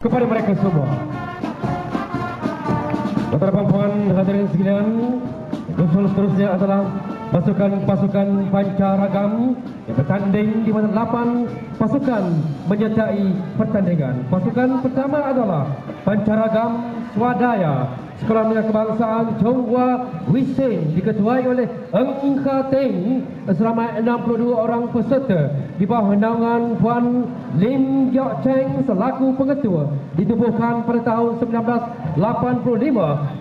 kepada mereka semua. Tuan-tuan puan hadirin sekalian, usul seterusnya adalah pasukan-pasukan pancaragam yang bertanding di mana 8 pasukan menyertai pertandingan. Pasukan pertama adalah pancaragam Swadaya Menengah Kebangsaan Chonghua Wisin diketuai oleh Eng Kha Teng seramai 62 orang peserta. Di bawah naungan Puan Lim Giok Cheng selaku pengetua. Ditubuhkan pada tahun 1985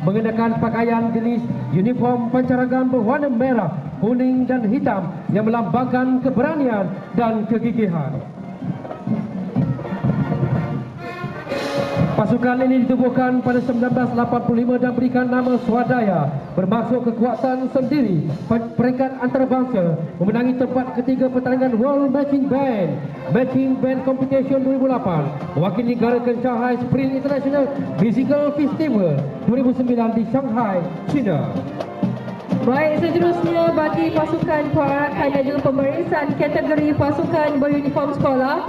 mengenakan pakaian jenis uniform pancaragam berwarna merah, kuning dan hitam yang melambangkan keberanian dan kegigihan. Pasukan ini ditubuhkan pada 1985 dan berikan nama Swadaya bermaksud kekuatan sendiri pe- peringkat antarabangsa memenangi tempat ketiga pertandingan World Matching Band Matching Band Competition 2008 mewakili negara Kencahai Spring International Musical Festival 2009 di Shanghai, China. Baik, seterusnya bagi pasukan perakan dan juga pemeriksaan kategori pasukan beruniform sekolah.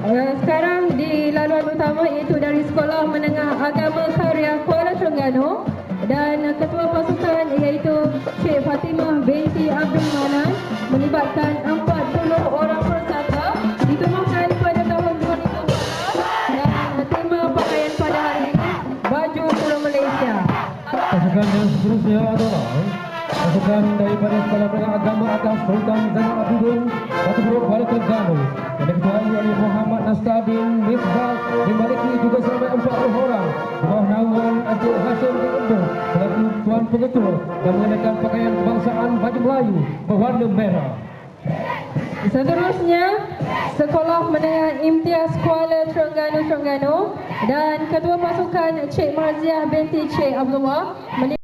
Uh, sekarang di laluan utama iaitu dari Sekolah Menengah Agama Karya Kuala Terengganu dan ketua pasukan iaitu Cik Fatimah binti Abdul Manan melibatkan 40 orang peserta ditubuhkan pada tahun 2014 dan tema pakaian pada hari ini baju Pulau Malaysia. Pasukan yang seterusnya adalah pasukan daripada Sekolah Menengah Agama atas Sultan Zainal Abidin Batu Buruk Kuala Terengganu Pengetua yang mengenakan pakaian kebangsaan baju Melayu berwarna merah. Seterusnya, Sekolah Menengah Imtiaz Kuala Terengganu Terengganu dan Ketua Pasukan Cik Marziah binti Cik Abdullah